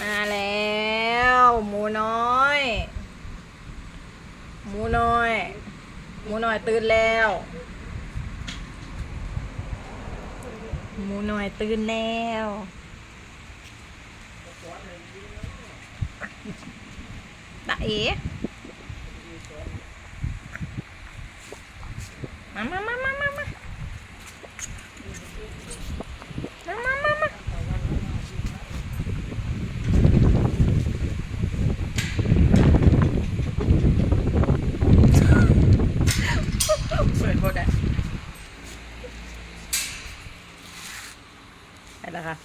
มาแล้ว หมูน้อย หมูน้อย หมูน้อยตื่นแล้ว หมูน้อยตื่นแล้วตาเอ๋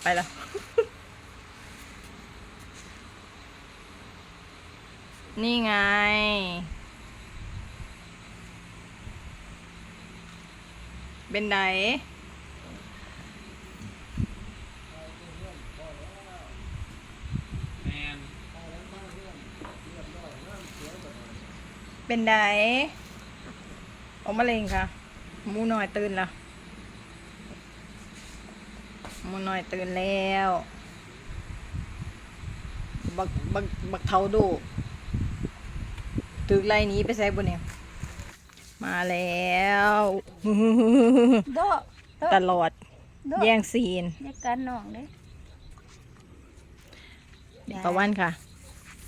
ไปแล้วนี่ไง เป็นไหนเป็นไหนออกมาเร็งค่ะ มูหน่อยตื่นละ มูน้อยตื่นแล้ว บักบักบักเทาดูตึกไล่หนี้ไปใส่บนเนี่ยมาแล้วโดะตลอดโดะแย่งซีนในการน้องเด้เด็กประวันค่ะ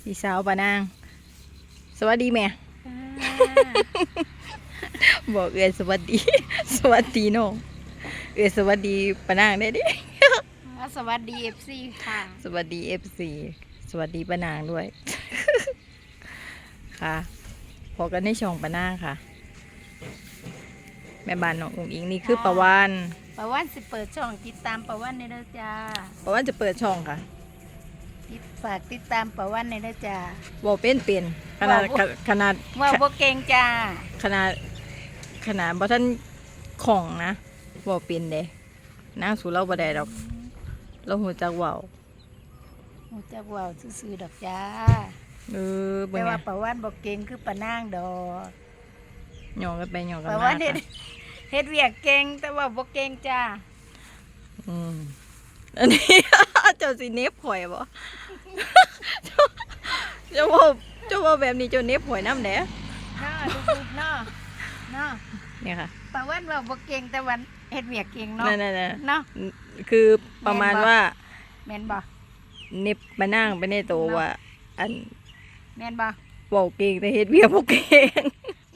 พี่สาวปานาง สวัสดีแม่จ้าบอกเอือสวัสดี สวัสดีน้องเอือสวัสดีปานางได้ดิ อ่าสวัสดีเอฟซีค่ะ สวัสดีเอฟซีสวัสดีปานางด้วย ค่ะ พอกันในช่องปานางค่ะ แม่บ้านน้องอุ๋งอิงนี่คือประวันประวันสิเปิดช่องติดตามประวันในเด้อจ้าประวันจะเปิดช่องค่ะติดฝากติดตามประวันในเด้อจ้า บอกเป็นเป็นขนาดว้าวขนาดว่าบ่เก่งจ้าขนาดขนาดบ่ท่านของนะบอกเป็นเด้นางสู่เราบ่ได้ดอก เราหูจักเว้าหูจักเว้าซื่อๆดอกจ้าเออเบิ่แต่งไงว่าประวันบ่เก่งคือปะนางดอกหยองกันไปหยองกันประมาวันเฮ็ดค่ะเฮ็ดเวียกเก่งแต่ว่าบ่เก่งจ้าอืมอันนี้ เจ้าสิเนบข่อยบ่ เจ้าว่าเจ้าว่าแบบนี้เจ้าเนบข่อยน้ำแหน่ เนาะลูกๆเนาะเนาะ เนี่ยค่ะประวันว่าบ่เก่งแต่วันเฮ็ดเวียกเก่งเนาะนั่นนั่นเนาะคือประมาณแม่นบ่ว่าแม่นบ่เนบมานั่งไปในโตวว่า อันแม่นบ่เว้าเก่งแต่เฮ็ดเวียกบ่เก่ง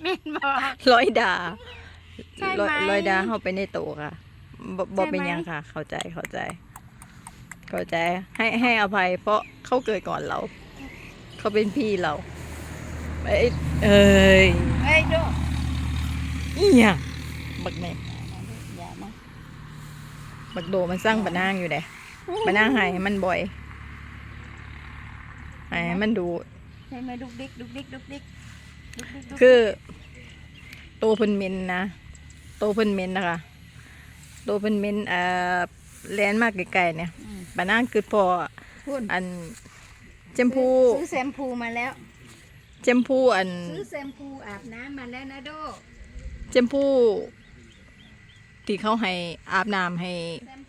แม่นบ่ร้อยดาใช่ไหมร้อยร้อยดาเข้าไปในโตวค่ะบ่บ่ใช่ไหมเป็นหยังค่ะ เข้าใจเข้าใจ เข้าใจให้ให้อภัย เพราะเขาเกิดก่อนเรา เขาเป็นพี่เราเอ้ยเอ้ยเฮ้ยดู อีหยังบักแม่อย่ามาบักโดมันสร้างปะนางอยู่เด้ปะนางใหายมันบ่อยใหายมันดูใช่ไหมดุกดิกดุกดิกดุกดิกดุกดิกดุกดิกคือโตวเพิ่นเมนนะโตวเพิ่นเมนนะคะโตวเพิ่นเมนเอ่อแลนมากไกลๆเนี่ยอืมปะนางคือพอพูดอันเจมพูซื้อแชมพูมาแล้วเจมพูอัน ซื้อแชมพูอาบน้ำมาแล้วนะโด เจมพูที่เขาให้อาบน้ำให้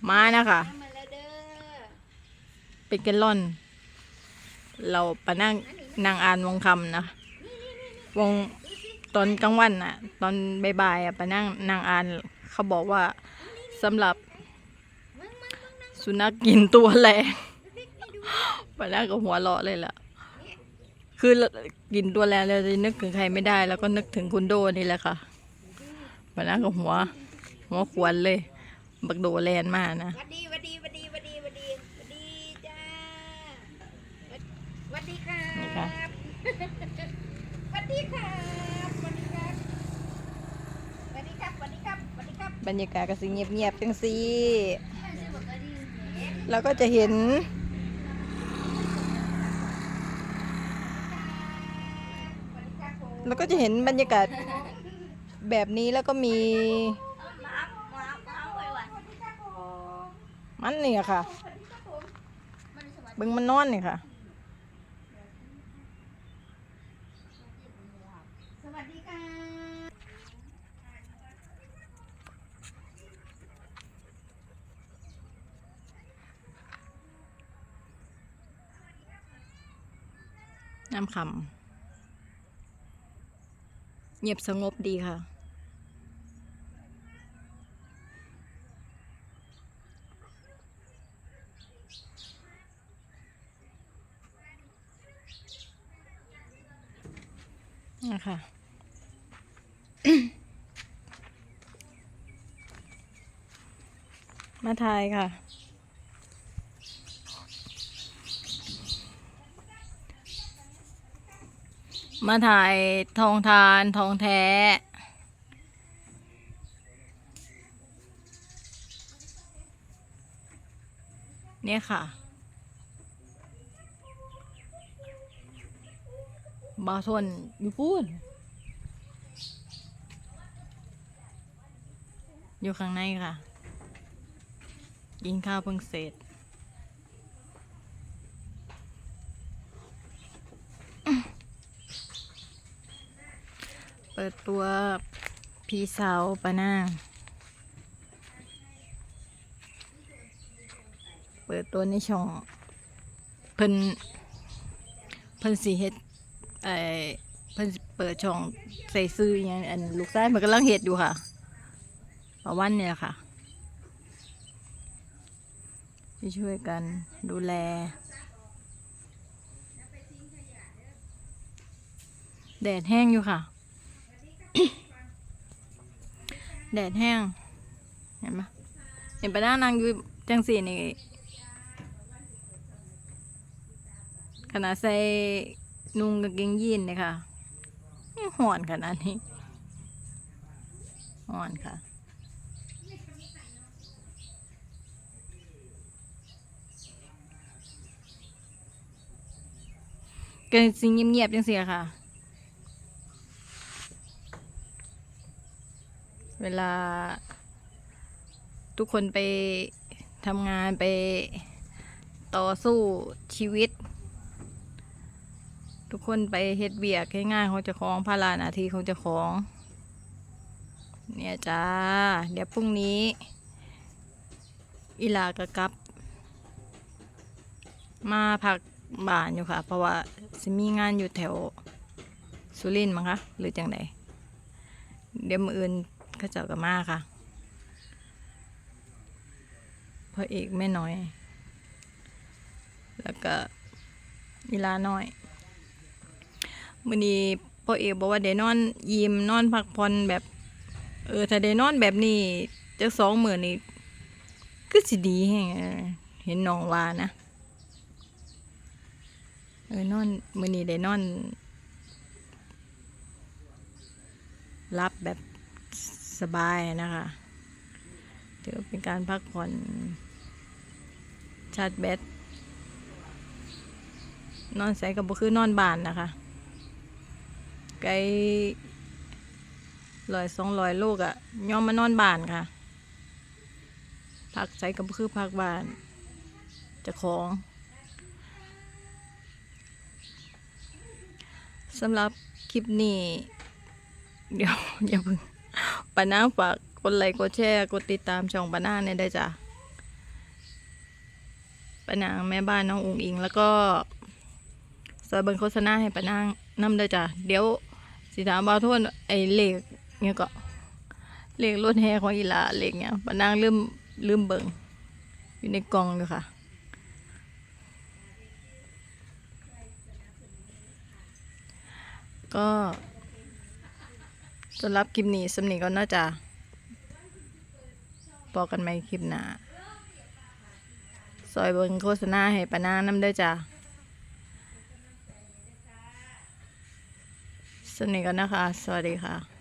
ม้านะคะเด้อเป็นแกลลอน เราปะนั่งนางอ่านวงคำนะ วงตอนกลางวันน่ะ ตอนบ่ายๆอะปะนั่งนางอ่านเขาบอกว่าสำหรับ สุนัขกินตัวแรงปะนั่งก็หัวเราะเลยล่ะคือกินตัวแรงเราจะนึกถึงใครไม่ได้ แล้วก็นึกถึงคุณโดนี่แหละค่ะ ปะนั่งก็หัว หัวขวนเลย บักโดแลนมากนะหวัดดีหวัดดีหวัดดีหวัดดีหวัดดีหวัดดีจ้าหวัดดีครันี่ค่ะบหวัดดีครับหวัดดีครับหวัดดีครับหวัดดีครับหวัดดีครับ บรรยากาศก็สิเงียบๆจังสิเราก็จะเห็นเราก็จะเห็นบรรยากาศ แบบนี้แล้วก็มี มันนี่อะค่ะเบึงมันนอนนี่ค่ะ สวัสดีค่ะน้ำคำเงียบสงบดีค่ะ นะคะมาทายค่ะ มาถ่ายทองทานทองแท้เนี่ยค่ะ บาทนอยู่พูดอยู่ข้างในค่ะ กินข้าวเพิ่งเสร็จเปิดตัวพี่สาวปะนาง เปิดตัวในช่อง เพิ่นเพิ่นสีเฮ็ด ไอเพิ่นเปิดช่องใส่ซื้ออหยังอันลูกชายมันกำลังเฮ็ดอยู่ค่ะประวันเนี่ยค่ะที่ช่วยกันดูแล แดดแห้งอยู่ค่ะ แดดแห้ง เห็นไหมเห็นปะหน้านางอยู่จังสีนี่ขนาดใส่ นุ่งกางเกงยีนเนี่ยค่ะห่อนขนาดนี้ห่อนค่ะ เกินสิ่งเงียบๆจังเสียค่ะ เวลา ทุกคนไปทำงานไปต่อสู้ชีวิต ทุกคนไปเฮ็ดเบียกง่ายๆของเจ้าของภาระหนาทีของเจ้าของ เนี่ยจ้า เดี๋ยวพรุ่งนี้ อีลากะกลับ มาพักบ้านอยู่ค่ะ เพราะว่าสิมีงานอยู่แถวสุรินทร์มั้งคะหรือจังใดเดี๋ยวมืออื่นเขาเจ้าก็มาค่ะพระเอกแม่น้อย แล้วก็อีลาน้อย มื้อนี้พ่อเอกบอกว่าได้นอนยิ้มนอนพักผ่อนแบบ เออถ้าได้นอนแบบนี้จักสองมื้อนี้ก็สิดีแฮงเออเห็นน้องว่านะเออนอนมื้อนี้ได้นอนรับแบบสบายนะคะถือเป็นการพักผ่อนชาร์จแบตนอนใส่กับบุคือนอนบานนะคะ ไกลลอยสองลอยลูกอะยอมมานอนบานค่ะ พักใส่กับคือพักบานจะของสำหรับคลิปนี้ เดี๋ยวอย่าเพิ่งปานาฝากกดไลค์กดแชร์กดติดตามช่องปานาเนี่ยได้จ้ะปานางแม่บ้านน้องอุงอิง แล้วก็ซอยเบิงโฆษณาให้ปานางนำได้จ้ะเดี๋ยว สิถามบ่าวโทษไอ้เลขเนี่ยก็เหลขรถแห่ของอีลาเหลขเนี่ยปานางลืมลืมเบิงอยู่ในกล่องอยู่ค่ะก็สำหรับคลิปนี้สำนีก็น่าจะบอกกันไหมคลิปหน้าซอยเบิงโฆษณาให้ปานางน้ำเด้จ้ะ สนิทกันนะคะ สวัสดีค่ะ